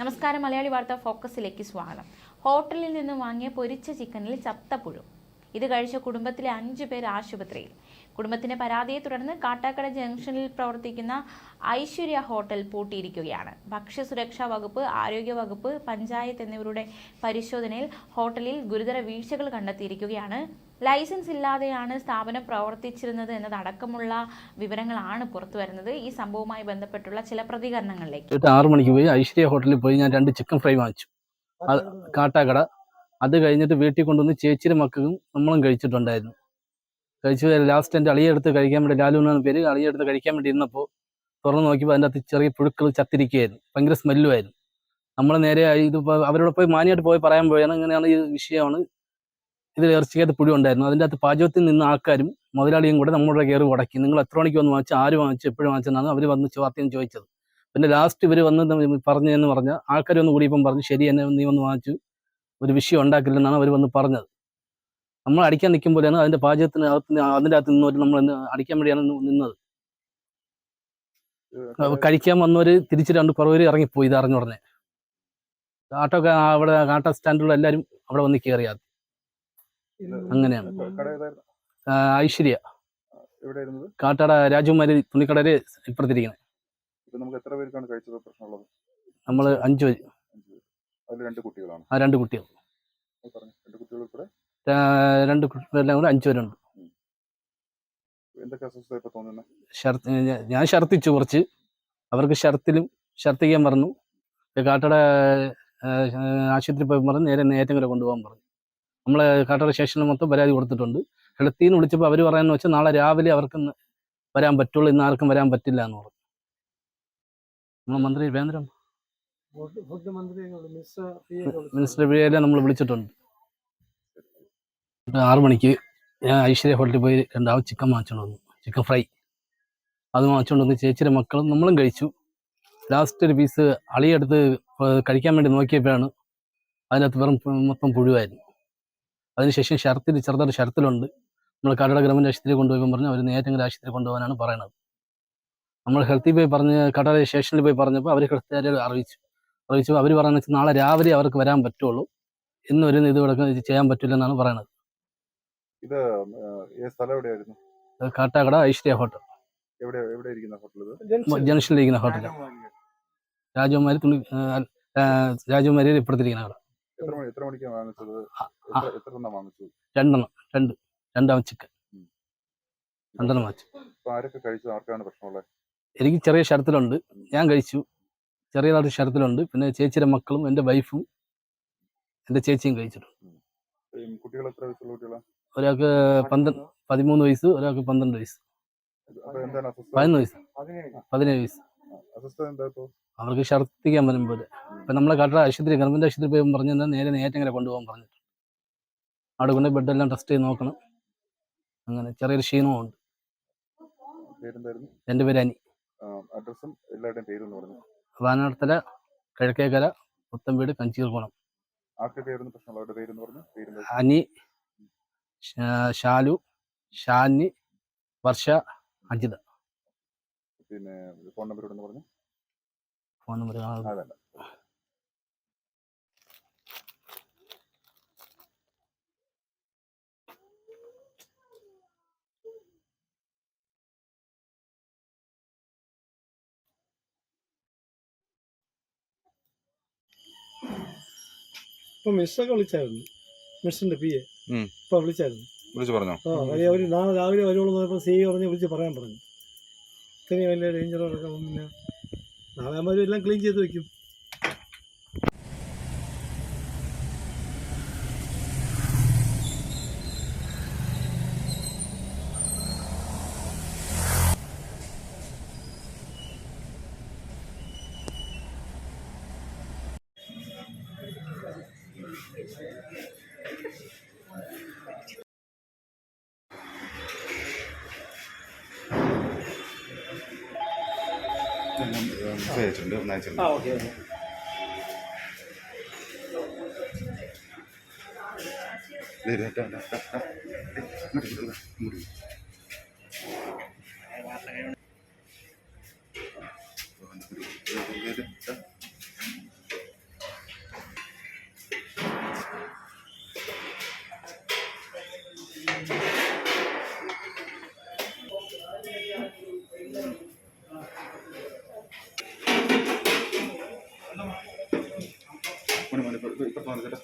നമസ്കാരം മലയാളി വാർത്ത ഫോക്കസിലേക്ക് സ്വാഗതം. ഹോട്ടലിൽ നിന്ന് വാങ്ങിയ പൊരിച്ച ചിക്കനിൽ ചത്ത പുഴു. ഇത് കഴിച്ച കുടുംബത്തിലെ അഞ്ചു പേർ ആശുപത്രിയിൽ. കുടുംബത്തിന്റെ പരാതിയെ തുടർന്ന് കാട്ടാക്കട ജംഗ്ഷനിൽ പ്രവർത്തിക്കുന്ന ഐശ്വര്യ ഹോട്ടൽ പൂട്ടിയിരിക്കുകയാണ്. ഭക്ഷ്യസുരക്ഷാ വകുപ്പ് ആരോഗ്യ വകുപ്പ് പഞ്ചായത്ത് എന്നിവരുടെ പരിശോധനയിൽ ഹോട്ടലിൽ ഗുരുതര വീഴ്ചകൾ കണ്ടെത്തിയിരിക്കുകയാണ് ലൈസൻസ് ഇല്ലാതെയാണ് സ്ഥാപനം പ്രവർത്തിച്ചിരുന്നത് എന്നതടക്കമുള്ള വിവരങ്ങളാണ് പുറത്തു വരുന്നത് ഈ സംഭവവുമായി ബന്ധപ്പെട്ടുള്ള ചില പ്രതികരണങ്ങളിലേക്ക്. ആറു മണിക്ക് പോയി ഐശ്വര്യ ഹോട്ടലിൽ പോയി ഞാൻ രണ്ട് ചിക്കൻ ഫ്രൈ വാങ്ങിച്ചു. കാട്ടാക്കട. അത് കഴിഞ്ഞിട്ട് വീട്ടിൽ കൊണ്ടുവന്ന് ചേച്ചിയുടെ മക്കളും നമ്മളും കഴിച്ചിട്ടുണ്ടായിരുന്നു. കഴിച്ചു ലാസ്റ്റ് എന്റെ അളിയെടുത്ത് കഴിക്കാൻ വേണ്ടി ലാലു എന്നാണ് പേര് അളിയെടുത്ത് കഴിക്കാൻ വേണ്ടി ഇരുന്നപ്പോൾ തുറന്ന് നോക്കിയപ്പോൾ അതിന്റെ അകത്ത് ചെറിയ പുഴുക്കൾ ചത്തിരിക്കുകയായിരുന്നു. ഭയങ്കര സ്മെല്ലുമായിരുന്നു നമ്മൾ നേരെ ഇത് അവരോട് പോയി മാനിയായിട്ട് പോയി പറയാൻ പോയാണ് ഇങ്ങനെയാണ് ഈ വിഷയമാണ് ഇതിൽ ഇറച്ചിക്കകത്ത് പുഴു ഉണ്ടായിരുന്നു. അതിന്റെ അകത്ത് പാചകത്തിൽ നിന്ന് ആൾക്കാരും മുതലാളിയും കൂടെ നമ്മുടെ കയറി ഉടക്കി നിങ്ങൾ എത്ര മണിക്ക് വന്ന് വാങ്ങിച്ചു ആര് വാങ്ങിച്ചു എപ്പോഴും വാങ്ങിച്ചെന്നാണ് അവർ വന്ന് ചോദ്യം ചോദിച്ചത്. പിന്നെ ലാസ്റ്റ് ഇവർ വന്ന് പറഞ്ഞതെന്ന് പറഞ്ഞ ആൾക്കാർ ഒന്ന് കൂടിയപ്പം പറഞ്ഞു ശരി എന്നെ നീ വന്ന് വാങ്ങിച്ചു ഒരു വിഷയം ഉണ്ടാക്കില്ലെന്നാണ് അവർ വന്ന് പറഞ്ഞത്. നമ്മൾ അടിക്കാൻ നിൽക്കുമ്പോഴാണ് അതിന്റെ പാചകത്തിന് അകത്ത് അതിന്റെ അകത്ത് നിന്നവർ നമ്മൾ അടിക്കാൻ വേണ്ടിയാണ് നിന്നത്. കഴിക്കാൻ വന്നവര് തിരിച്ച് രണ്ട് കുറവര് ഇറങ്ങിപ്പോയി ഇത് അറിഞ്ഞുടനെ ആട്ടോ അവിടെ ആട്ടോ സ്റ്റാൻഡിലുള്ള എല്ലാവരും അവിടെ വന്ന് കയറിയത് അങ്ങനെയാണ്. ഐശ്വര്യ. കാട്ടാട രാജകുമാരി തുണിക്കടയിൽ ഇപ്പുറത്തിരിക്കുന്നത് നമ്മൾ അഞ്ചു പേര്. ആ രണ്ട് കുട്ടികൾ. രണ്ട് കുട്ടികളെല്ലാം കൂടെ അഞ്ചു പേരുണ്ട്. ഞാൻ ഛർദ്ദിച്ചു കുറച്ച്. അവർക്ക് ഷർത്തിലും ഛർദ്ദിക്കാൻ പറഞ്ഞു. കാട്ടട ആശുപത്രി പോയി പറഞ്ഞു നേരെ നേറ്റങ്കര കൊണ്ടുപോകാൻ പറഞ്ഞു. നമ്മൾ കാട്ടട സ്റ്റേഷനിൽ മൊത്തം പരാതി കൊടുത്തിട്ടുണ്ട്. ഹെൽത്തിൽ നിന്ന് വിളിച്ചപ്പോൾ അവർ പറയാന്ന് വെച്ചാൽ നാളെ രാവിലെ അവർക്ക് വരാൻ പറ്റുള്ളൂ ഇന്ന് ആർക്കും വരാൻ പറ്റില്ല എന്ന് പറഞ്ഞു. നമ്മളെ മന്ത്രി മിനിസ്റ്റർ വിജയനെ നമ്മൾ വിളിച്ചിട്ടുണ്ട്. ആറു മണിക്ക് ഞാൻ ഐശ്വര്യ ഹോട്ടലിൽ പോയി രണ്ടാമത് ചിക്കൻ വാങ്ങിച്ചോണ്ട് വന്നു. Chicken fry. അത് വാങ്ങിച്ചോണ്ട് വന്ന് ചേച്ചിയുടെ മക്കളും നമ്മളും കഴിച്ചു. ലാസ്റ്റ് ഒരു പീസ് അളിയെടുത്ത് കഴിക്കാൻ വേണ്ടി നോക്കിയപ്പോഴാണ് അതിനകത്ത് വെറും മൊത്തം പുഴുവായിരുന്നു. അതിനുശേഷം ഷർത്തിൽ ചെറുതായിട്ട് ഷർത്തിലുണ്ട് നമ്മൾ കടയുടെ ഗവൺമെന്റ് ആശുപത്രി കൊണ്ടുപോകുമ്പോൾ പറഞ്ഞു അവർ നേരത്തെ ആശുപത്രി കൊണ്ടുപോകാനാണ് പറയുന്നത് നമ്മൾ ഹെൽത്തിൽ പോയി പറഞ്ഞ് കടയുടെ സ്റ്റേഷനിൽ പോയി പറഞ്ഞപ്പോൾ അവർ ഹെൽത്തുകാരെ അറിയിച്ചു. അറിയിച്ചു അവർ പറയുന്നത് വെച്ചാൽ നാളെ രാവിലെ അവർക്ക് വരാൻ പറ്റുള്ളൂ. ഇന്ന് ഒരു ഇത് ചെയ്യാൻ പറ്റില്ല എന്നാണ് പറയുന്നത് ഇത് ഏ സ്ഥലം എവിടെയായിരുന്നു? കാട്ടാക്കട ഐശ്വര്യ ഹോട്ടൽ. എവിടെ എവിടെ ഇരിക്കുന്ന ഹോട്ടൽ ഇത്? ജംഗ്ഷനിലിരിക്കുന്ന ഹോട്ടൽ. രാജകുമാരി തുണി ആ, ആ, രാജകുമാരി ഇപ്പുറത്തിരിക്കുന്ന കട. എത്ര മണി എത്ര മണിക്കാണ് വാങ്ങിച്ചത്? എത്ര എത്ര എണ്ണം വാങ്ങിച്ചു? രണ്ടെണ്ണം രണ്ട് രണ്ടാം ചിക്കൻ. രണ്ടെണ്ണം വാങ്ങിച്ചു. ഇപ്പൊ ആരൊക്കെ കഴിച്ചു? ആർക്കാണ് പ്രശ്നമുള്ളത് എനിക്ക് ചെറിയ ശരത്തിലുണ്ട്. ഞാൻ കഴിച്ചു. ചെറിയതായിട്ട് ശരത്തിലുണ്ട്. പിന്നെ ചേച്ചിയുടെ മക്കളും എന്റെ വൈഫും എന്റെ ചേച്ചിയും കഴിച്ചിട്ടുണ്ട്. ഈ കുട്ടികൾ എത്ര വയസ്സുള്ള ഒരാൾക്ക് പന്ത്രണ്ട് പതിമൂന്ന് വയസ്സ് ഒരാൾക്ക് പന്ത്രണ്ട് വയസ്സ്. അപ്പൊ എന്താണ് അസ്വസ്ഥത? പതിനൊന്ന് വയസ്സ്. പതിനേഴ് വയസ്സ്. അസ്വസ്ഥത എന്താ ഇപ്പൊ? അവർക്ക് ഛർദ്ദിക്കാൻ വരും പോലെ. ഇപ്പം നമ്മളെ കട്ട ആശുപത്രി ഗവൺമെന്റ് ആശുപത്രി പോയി പറഞ്ഞു തന്നെ നേരെ നേറ്റങ്ങനെ കൊണ്ടുപോകാൻ പറഞ്ഞു അവിടെ കൊണ്ട് ബെഡെല്ലാം ടെസ്റ്റ് ചെയ്ത് നോക്കണം. അങ്ങനെ ചെറിയൊരു ക്ഷീണവും ഉണ്ട്. എന്റെ പേര് അനി. അഡ്രസ്സും എല്ലാവരുടെയും പേരെന്ന് പറഞ്ഞു. വാനാടത്തല കിഴക്കേക്കര പറഞ്ഞു? പേരെന്താ അനി ഷാലു ഷാനി വർഷ അജിത. പിന്നെ ഫോൺ നമ്പർ ഫോൺ നമ്പർ ഇപ്പൊ മിസ്സൊക്കെ വിളിച്ചായിരുന്നു. മിസ്സിന്റെ പി എ. ഇപ്പൊ വിളിച്ചായിരുന്നു. വിളിച്ചു പറഞ്ഞോ? ആ അവർ നാളെ രാവിലെ വരുവുള്ളൂ പറഞ്ഞപ്പോൾ സി പറഞ്ഞ് വിളിച്ച് പറയാൻ പറഞ്ഞു. ഇത്രയും വലിയ ഡേഞ്ചർ നടക്കാൻ പിന്നെ നാളെ ആകുമ്പോൾ എല്ലാം ക്ലീൻ ചെയ്ത് വെക്കും. về chuẩn được này chuẩn được. À, ok. Đây đây đây đây đây. Đây, đây, đây, đây. ഇപ്പുറത്തിന് വന്നു ഇപ്പുറത്ത് വന്നു